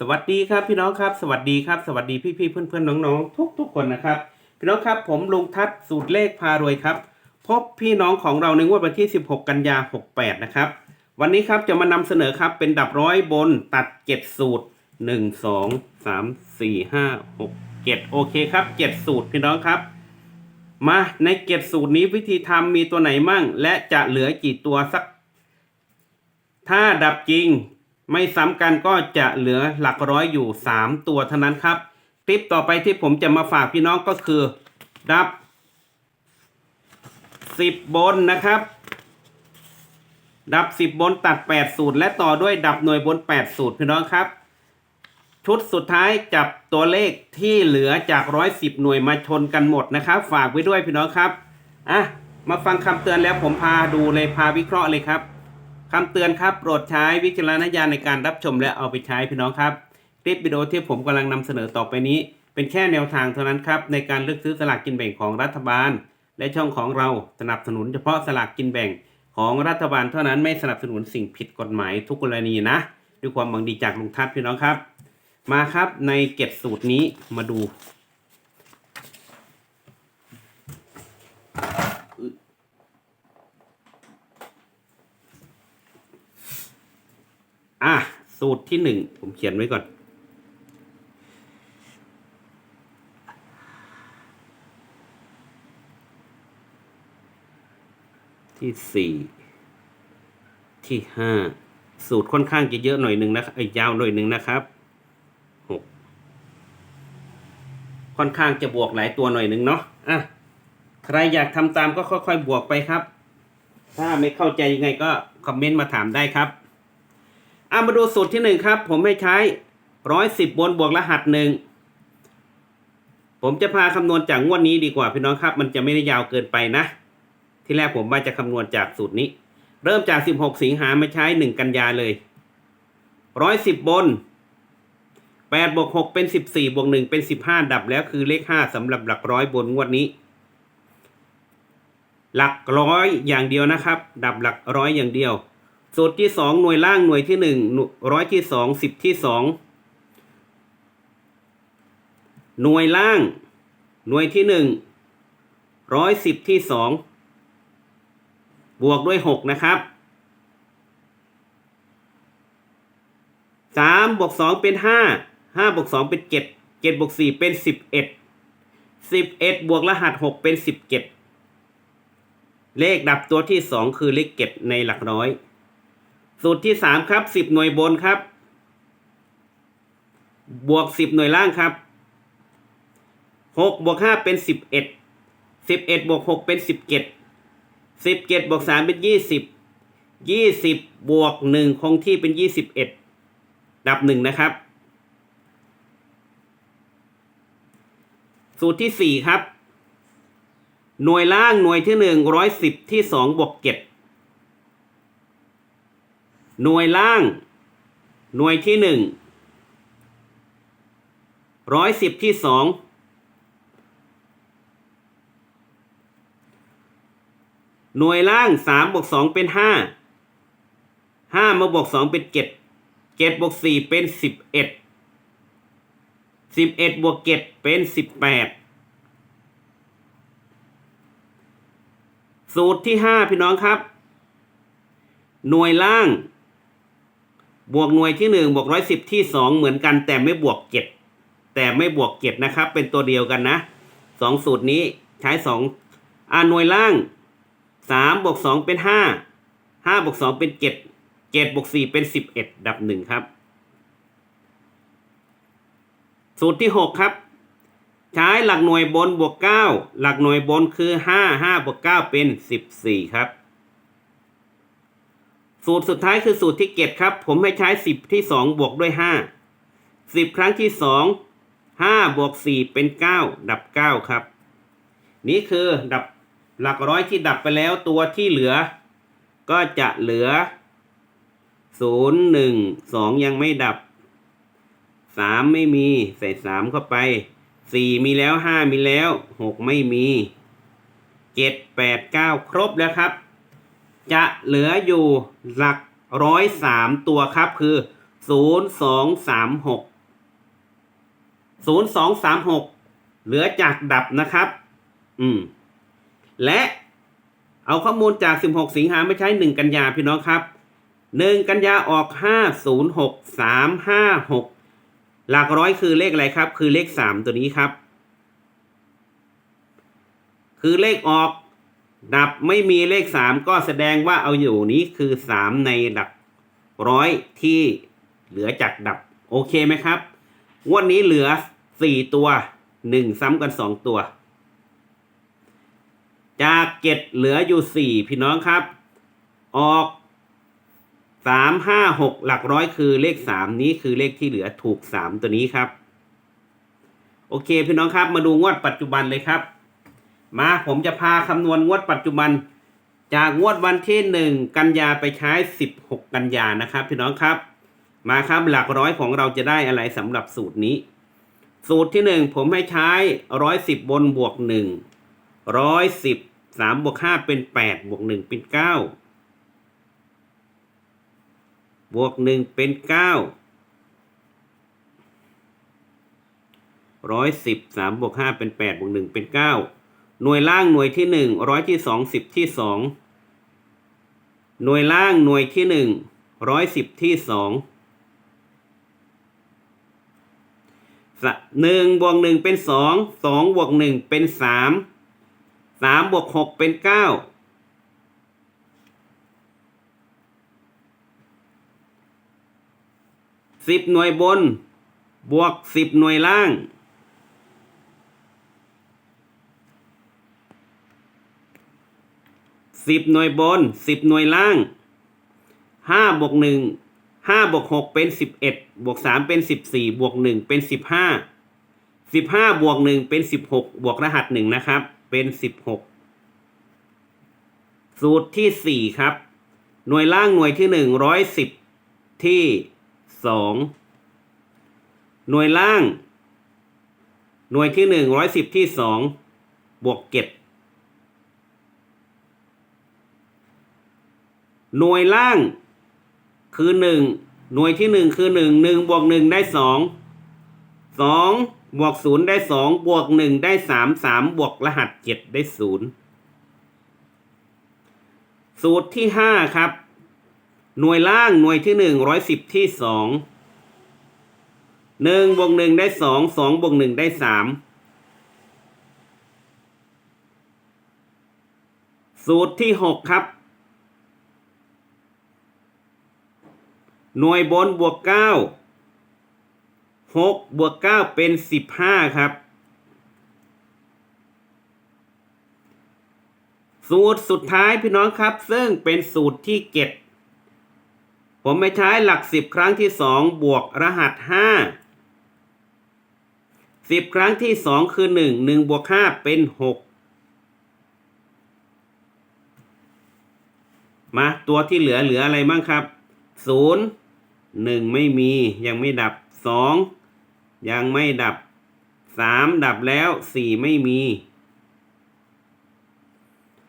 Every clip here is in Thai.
สวัสดีครับพี่น้องครับ สวัสดีครับสวัสดีพี่พี่เพื่อนเพื่อนๆน้องๆ ทุกทุกคนนะครับ พี่น้องครับผมลุงทัศน์สูตรเลขพารวยครับ พบพี่น้องของเราในงวดวันที่ 16 กันยา 68 นะครับ วันนี้ครับจะมานำเสนอครับเป็นดับร้อยบนตัดเจ็ดสูตร 1 2 3 4 5 6 7 โอเคครับเจ็ดสูตรพี่น้องครับ มาในเจ็ดสูตรนี้วิธีทำมีตัวไหนมั่ง และจะเหลือกี่ตัวสักถ้าดับจริง ไม่ซ้ำกันก็จะเหลือหลักร้อยอยู่ 3 ตัวเท่านั้นครับ คลิปต่อไปที่ผมจะมาฝากพี่น้องก็คือ ดับ 10 บนนะครับ ดับ 10 บนตัด 8 สูตร และต่อด้วยดับหน่วยบน 8 สูตรพี่น้องครับ ชุดสุดท้ายจับตัวเลขที่เหลือจาก 110 หน่วยมาชนกันหมดนะครับ ฝากไว้ด้วยพี่น้องครับอะมาฟังคำเตือนแล้วผมพาดูเลยพาวิเคราะห์เลยครับ คำเตือนครับ โปรดใช้วิจารณญาณในการรับชมและเอาไปใช้พี่น้องครับ คลิปวิดีโอที่ผมกำลังนำเสนอต่อไปนี้ เป็นแค่แนวทางเท่านั้นครับ ในการเลือกซื้อสลากกินแบ่งของรัฐบาล และช่องของเราสนับสนุนเฉพาะสลากกินแบ่งของรัฐบาลเท่านั้นไม่สนับสนุนสิ่งผิดกฎหมายทุกกรณีนะ ด้วยความหวังดีจากลุงทัศน์พี่น้องครับ มาครับในเก็บสูตรนี้มาดู อะ สูตรที่หนึ่งผมเขียนไว้ก่อน ที่สี่ที่ห้าสูตรค่อนข้างจะเยอะหน่อยหนึ่งนะครับเอ้ยาวหน่อยหนึ่งนะครับหกค่อนข้างจะบวกหลายตัวหน่อยหนึ่งเนาะอะใครอยากทำตามก็ค่อยๆบวกไปครับ ถ้าไม่เข้าใจยังไงก็คอมเมนต์มาถามได้ครับ อามาดูสูตรที่หนึ่งครับ ผมให้ใช้ร้อยสิบบนบวกรหัสหนึ่งผมจะพาคำนวณจากงวดนี้ดีกว่าพี่น้องครับ มันจะไม่ได้ยาวเกินไปนะ ที่แรกผมว่าจะคำนวณจากสูตรนี้ เริ่มจากสิบหกสิงหามาใช้หนึ่งกันยาเลยร้อยสิบบนแปดบวกหกเป็นสิบสี่บวกหนึ่งเป็นสิบห้าดับแล้วคือเลขห้าสำหรับหลักร้อยบนงวดนี้ หลักร้อยอย่างเดียวนะครับ ดับหลักร้อยอย่างเดียว สูตรที่สองหน่วยล่างหน่วยที่หนึ่งร้อยที่สองสิบที่สองหน่วยล่าง หน่วยที่หนึ่งร้อยสิบที่สองบวกด้วยหกนะครับสามบวกสองเป็นห้าห้าบวกสองเป็นเจ็ดเจ็ดบวกสี่เป็นสิบเอ็ดสิบเอ็ดบวกรหัสหกเป็นสิบเจ็ดเลขดับตัวที่สองคือเลขเก็ดในหลักร้อย สูตรที่สามครับสิบหน่วยบนครับ บวกสิบหน่วยล่างครับหกบวกห้าเป็นสิบเอ็ดสิบเอ็ดบวกหกเป็นสิบเจ็ดสิบเจ็ดบวกสามเป็นยี่สิบยี่สิบบวกหนึ่งคงที่เป็นยี่สิบเอ็ดดับหนึ่งนะครับ สูตรที่สี่ครับ หน่วยล่างหน่วยที่หนึ่งร้อยสิบที่สองบวกเจ็ด หน่วยล่าง หน่วยที่หนึ่งร้อยสิบที่สองหน่วยล่างสามบวกสองเป็นห้าห้ามาบวกสองเป็นเจ็ดเจ็ดบวกสี่เป็นสิบเอ็ดสิบเอ็ดบวกเจ็ดเป็นสิบแปดสูตรที่ห้าพี่น้องครับ หน่วยล่าง บวกหน่วยที่หนึ่งบวกร้อยสิบที่สองเหมือนกันแต่ไม่บวกเจ็ดแต่ไม่บวกเจ็ดนะครับ เป็นตัวเดียวกันนะสองสูตรนี้ใช้สองอ่าหน่วยล่างสามบวกสองเป็นห้าห้าบวกสองเป็นเจ็ดเจ็ดบวกสี่เป็นสิบเอ็ดดับหนึ่งครับ สูตรที่หกครับ ใช้หลักหน่วยบนบวกเก้าหลักหน่วยบนคือห้าห้าบวกเก้าเป็นสิบสี่ครับ สูตรสุดท้ายคือสูตรที่เจ็ดครับ ผมให้ใช้สิบที่สองบวกด้วยห้าสิบครั้งที่สองห้าบวกสี่เป็นเก้าดับเก้าครับ นี่คือดับหลักร้อยที่ดับไปแล้วตัวที่เหลือ ก็จะเหลือศูนย์หนึ่งสองยังไม่ดับสามไม่มีใส่สามเข้าไปสี่มีแล้วห้ามีแล้วหกไม่มีเจ็ดแปดเก้าครบแล้วครับ จะเหลืออยู่หลักร้อยสามตัวครับคือศูนย์สองสามหกศูนย์สองสามหกเหลือจากดับนะครับ อืม และเอาข้อมูลจาก16สิงหาไม่ใช้1กันยาพี่น้องครับ1กันยาออก506 356หลักร้อยคือเลขอะไรครับ คือเลข3ตัวนี้ครับ คือเลขออก ดับไม่มีเลข3ก็แสดงว่าเอาอยู่นี้คือ3ในหลักร้อยที่เหลือจากดับโอเคไหมครับงวันนี้เหลือ4ตัว1ซ้ำกัน2ตัว จากเจ็ดเหลืออยู่สี่พี่น้องครับ ออกสามห้าหกหลักร้อยคือเลขสามนี้คือเลขที่เหลือถูกสามตัวนี้ครับ โอเคพี่น้องครับมาดูงวดปัจจุบันเลยครับ มาผมจะพาคำนวณงวดปัจจุบัน จากงวดวันที่หนึ่งกันยาไปใช้สิบหกกันยานะครับพี่น้องครับ มาครับหลักร้อยของเราจะได้อะไรสำหรับสูตรนี้ สูตรที่หนึ่งผมให้ใช้ร้อยสิบบนบวกหนึ่งร้อยสิบสามบวกห้าเป็นแปดบวกหนึ่งเป็นเก้าบวกหนึ่งเป็นเก้าร้อยสิบสามบวกห้าเป็นแปดบวกหนึ่งเป็นเก้า หน่วยล่างหน่วยที่หนึ่งร้อยที่สองสิบที่สองหน่วยล่างหน่วยที่หนึ่งร้อยสิบที่สองหนึ่งบวกหนึ่งเป็นสองสองบวกหนึ่งเป็นสามสามบวกหกเป็นเก้าสิบหน่วยบน บวกสิบหน่วยล่าง สิบหน่วยบนสิบหน่วยล่างห้าบวกหนึ่งห้าบวกหกเป็นสิบเอ็ดบวกสามเป็นสิบสี่บวกหนึ่งเป็นสิบห้าสิบห้าบวกหนึ่งเป็นสิบหกบวกรหัสหนึ่งนะครับ เป็นสิบหกสูตรที่สี่ครับ หน่วยล่างหน่วยที่หนึ่งร้อยสิบที่สองหน่วยล่าง หน่วยที่หนึ่งร้อยสิบที่สองบวกเก็บ หน่วยล่างคือหนึ่งหน่วยที่หนึ่งคือหนึ่งหนึ่งบวกหนึ่งได้สองสองบวกศูนย์ได้สองบวกหนึ่งได้สามสามบวกรหัสเจ็ดได้ศูนย์สูตรที่ห้าครับ หน่วยล่างหน่วยที่หนึ่งร้อยสิบที่สองหนึ่งบวกหนึ่งได้สองสองบวกหนึ่งได้สามสูตรที่หกครับ หน่วยบนบวกเก้าหกบวกเก้าเป็นสิบห้าครับ สูตรสุดท้ายพี่น้องครับ ซึ่งเป็นสูตรที่เก็บผมไปใช้หลักสิบครั้งที่สองบวกรหัสห้าสิบครั้งที่สองคือหนึ่งหนึ่งบวกห้าเป็นหกมาตัวที่เหลือเหลืออะไรบ้างครับศูนย์ หนึ่งไม่มียังไม่ดับสองยังไม่ดับสามดับแล้วสี่ไม่มี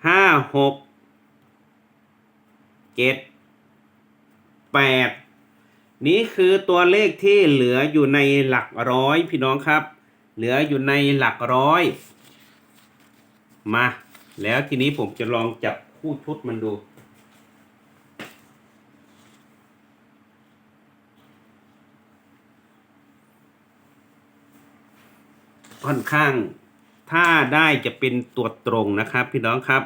ห้าหกเจ็ดแปดนี้คือตัวเลขที่เหลืออยู่ในหลักร้อยพี่น้องครับ เหลืออยู่ในหลักร้อย มา แล้วทีนี้ผมจะลองจับคู่ชุดมันดู ค่อนข้าง ถ้าได้จะเป็นตัวตรงนะครับพี่น้องครับ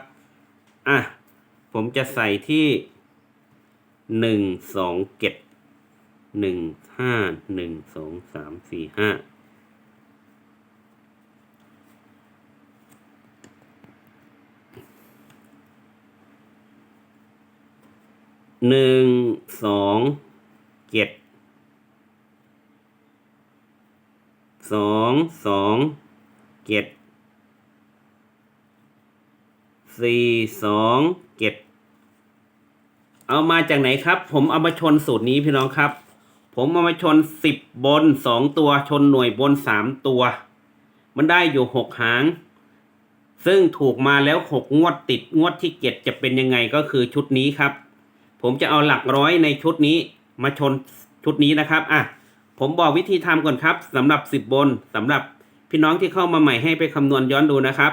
อะ ผมจะใส่ที่หนึ่งสองเจ็ดหนึ่งห้าหนึ่งสองสามสี่ห้าหนึ่งสองเจ็ด สองสองเจ็ดสี่สองเจ็ดเอามาจากไหนครับ ผมเอามาชนสูตรนี้พี่น้องครับ ผมเอามาชนสิบบนสองตัวชนหน่วยบนสามตัว มันได้อยู่หกหาง ซึ่งถูกมาแล้วหกงวดติดงวดที่เจ็ดจะเป็นยังไงก็คือชุดนี้ครับ ผมจะเอาหลักร้อยในชุดนี้มาชนชุดนี้นะครับอะ ผมบอกวิธีทำก่อนครับสำหรับสิบบนสำหรับพี่น้องที่เข้ามาใหม่ให้ไปคำนวณย้อนดูนะครับ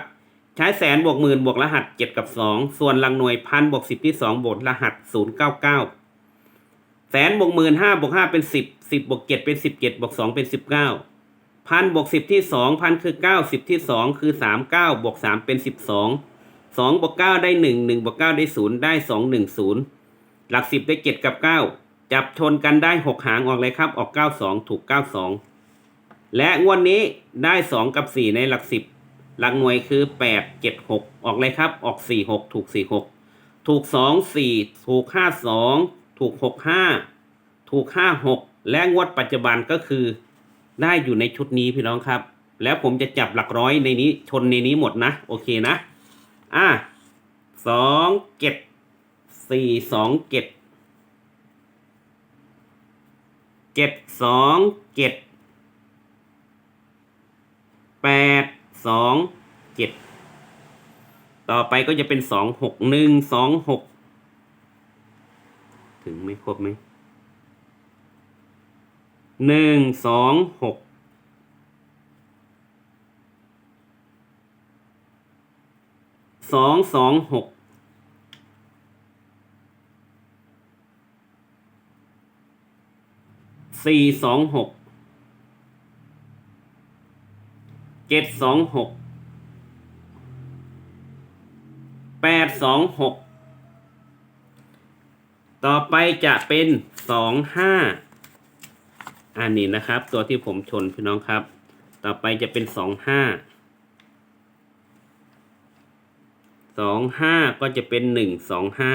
ใช้แสนบวกหมื่นบวกรหัสเจ็ดกับสองส่วนหลังหน่วยพันบวกสิบที่สองบวกรหัสศูนย์เก้าเก้าแสนบวกหมื่นห้าบวกห้าเป็นสิบสิบบวกเจ็ดเป็นสิบเจ็ดบวกสองเป็นสิบเก้าพันบวกสิบที่สองพันคือเก้าสิบที่สองคือสามเก้าบวกสามเป็นสิบสองสองบวกเก้าได้หนึ่งหนึ่งบวกเก้าได้ศูนย์ได้สองหนึ่งศูนย์หลักสิบได้เจ็ดกับเก้า จับชนกันได้หกหางออกเลยครับ ออกเก้าสองถูกเก้าสองและงวดนี้ได้สองกับสี่ในหลักสิบหลักหน่วยคือแปดเจ็ดหกออกเลยครับ ออกสี่หกถูกสี่หกถูกสองสี่ถูกห้าสองถูกหกห้าถูกห้าหกและงวดปัจจุบันก็คือ ได้อยู่ในชุดนี้พี่น้องครับ แล้วผมจะจับหลักร้อยในนี้ชนในนี้หมดนะ โอเคนะ อะสองเจ็ดสี่สองเจ็ด เจ็ดสองเจ็ดแปดสองเจ็ดต่อไปก็จะเป็นสองหกหนึ่งสองหกถึงไม่ครบไหมหนึ่งสองหกสองสองหก สี่สองหกเจ็ดสองหกแปดสองหกต่อไปจะเป็นสองห้าอันนี้นะครับ ตัวที่ผมชนพี่น้องครับ ต่อไปจะเป็นสองห้าสองห้าก็จะเป็นหนึ่งสองห้า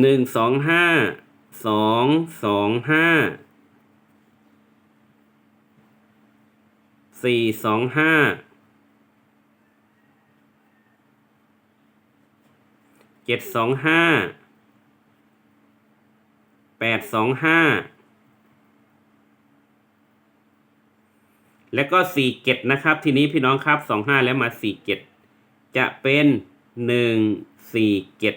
หนึ่งสองห้าสองสองห้าสี่สองห้าเจ็ดสองห้าแปดสองห้าแล้วก็สี่เจ็ดนะครับ ทีนี้พี่น้องครับสองห้าแล้วมาสี่เจ็ดจะเป็นหนึ่งสี่เจ็ด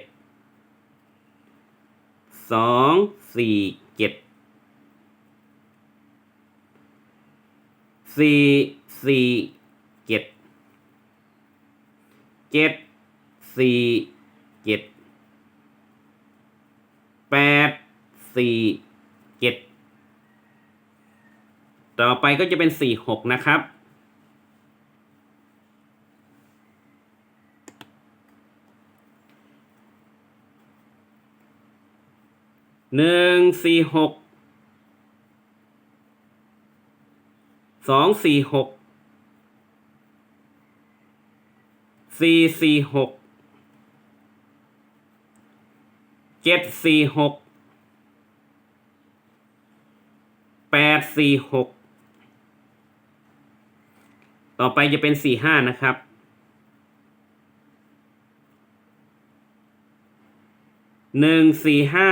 สองสี่เจ็ดสี่สี่เจ็ดเจ็ดสี่เจ็ดแปดสี่เจ็ดต่อไปก็จะเป็นสี่หกนะครับ หนึ่งสี่หกสองสี่หกสี่สี่หกเจ็ดสี่หกแปดสี่หกต่อไปจะเป็นสี่ห้านะครับหนึ่งสี่ห้า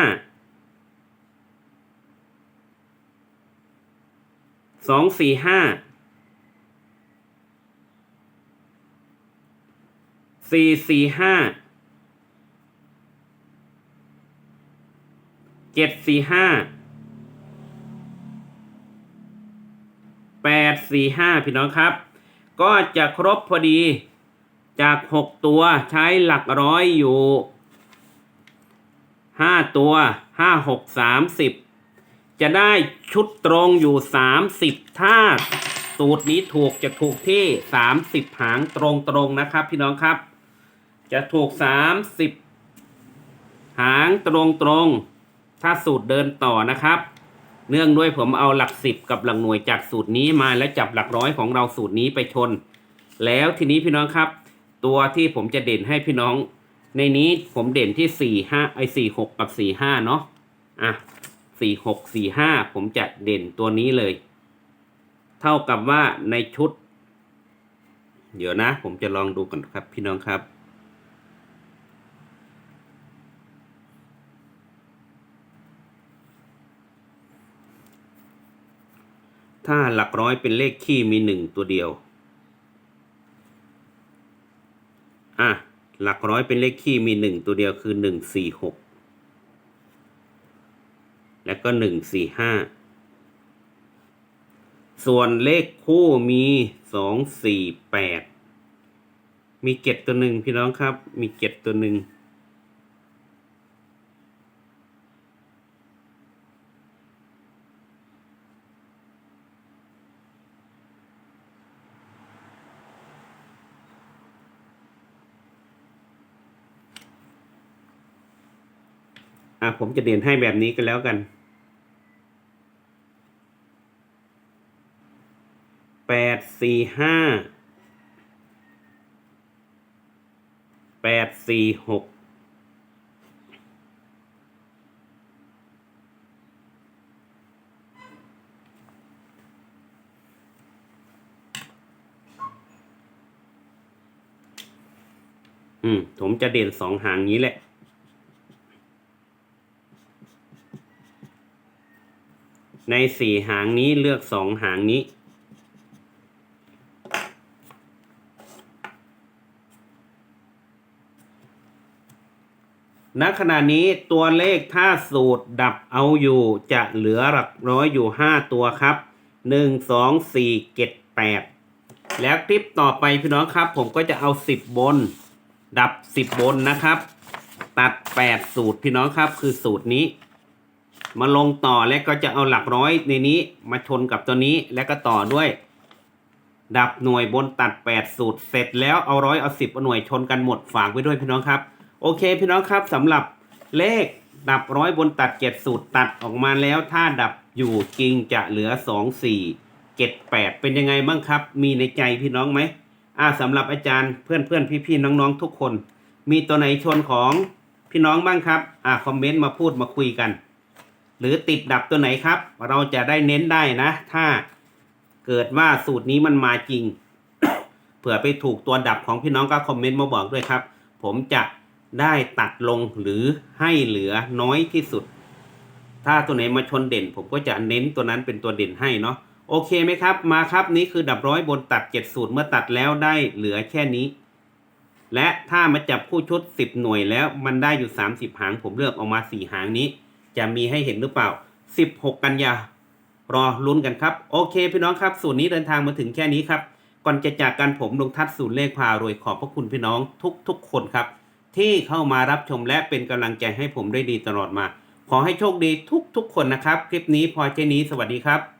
สองสี่ห้าสี่สี่ห้าเจ็ดสี่ห้าแปดสี่ห้าพี่น้องครับ ก็จะครบพอดีจากหกตัวใช้หลักร้อยอยู่ห้าตัวห้าหกสามสิบ จะได้ชุดตรงอยู่สามสิบถ้าสูตรนี้ถูกจะถูกที่สามสิบหางตรงตรงๆนะครับ พี่น้องครับ จะถูกสามสิบหางตรงตรงๆถ้าสูตรเดินต่อนะครับ เนื่องด้วยผมเอาหลักสิบกับหลักหน่วยจากสูตรนี้มาแล้วจับหลักร้อยของเราสูตรนี้ไปชน แล้วทีนี้พี่น้องครับ ตัวที่ผมจะเด่นให้พี่น้อง ในนี้ผมเด่นที่สี่ห้าไอสี่หกกับสี่ห้าเนาะอะ สี่หกสี่ห้าผมจะเด่นตัวนี้เลย เท่ากับว่าในชุด เดี๋ยวนะ ผมจะลองดูก่อนครับพี่น้องครับถถ้าหลักร้อยเป็นเลขคี่มีหนึ่งตัวเดียว อะ หลักร้อยเป็นเลขคี่มีหนึ่งตัวเดียวคือหนึ่งสี่หก แล้วก็หนึ่งสี่ห้าส่วนเลขคู่มีสองสี่แปดมีเจ็ดตัวหนึ่งพี่น้องครับ มีเจ็ดตัวหนึ่งอะผมจะเด่นให้แบบนี้กันแล้วกัน แปดสี่ห้าแปดสี่หกอืม ผมจะเด่นสองหางนี้แหละ ในสี่หางนี้เลือกสองหางนี้ ณขณะนี้ตัวเลขถ้าสูตรดับเอาอยู่จะเหลือหลักร้อยอยู่ห้าตัวครับหนึ่งสองสี่เจ็ดแปดแล้วคลิปต่อไปพี่น้องครับ ผมก็จะเอาสิบบน ดับสิบบนนะครับ ตัดแปดสูตรพี่น้องครับ คือสูตรนี้ มาลงต่อแล้วก็จะเอาหลักร้อยในนี้มาชนกับตัวนี้แล้วก็ต่อด้วย ดับหน่วยบนตัด 8 สูตรเสร็จแล้วเอาร้อยเอาสิบหน่วยชนกันหมดฝากไว้ด้วยพี่น้องครับ โอเคพี่น้องครับสำหรับเลขดับร้อยบนตัดเจ็ดสูตรตัดออกมาแล้ว ถ้าดับอยู่จริงจะเหลือสองสี่เจ็ดแปดเป็นยังไงบ้างครับ มีในใจพี่น้องไหมอ่าสำหรับอาจารย์เพื่อนเพื่อนพี่พี่ๆน้องทุกคน มีตัวไหนชนของพี่น้องบ้างครับ อ่าคอมเมนต์มาพูดมาคุยกัน หรือติดดับตัวไหนครับ เราจะได้เน้นได้นะ ถ้าเกิดว่าสูตรนี้มันมาจริง เผื่อไปถูกตัวดับของพี่น้องก็คอมเมนต์มาบอกด้วยครับ ผมจะ ได้ตัดลงหรือให้เหลือน้อยที่สุด ถ้าตัวไหนมาชนเด่น ผมก็จะเน้นตัวนั้นเป็นตัวเด่นให้เนาะโอเคไหมครับ มาครับนี่คือดับร้อยบนตัดเจ็ดสูตรเมื่อตัดแล้วได้เหลือแค่นี้ และถ้ามาจับคู่ชุด10หน่วยแล้วมันได้อยู่30หาง ผมเลือกออกมา4หางนี้ จะมีให้เห็นหรือเปล่า16กันยารอลุ้นกันครับ โอเคพี่น้องครับ สูตรนี้เดินทางมาถึงแค่นี้ครับ ก่อนจะจากกันผมลงทัดสูตรเลขพารวยขอบพระคุณพี่น้องทุกๆคนครับ ที่เข้ามารับชมและเป็นกำลังใจให้ผมได้ดีตลอดมา ขอให้โชคดีทุกๆคนนะครับ คลิปนี้พอแค่นี้สวัสดีครับ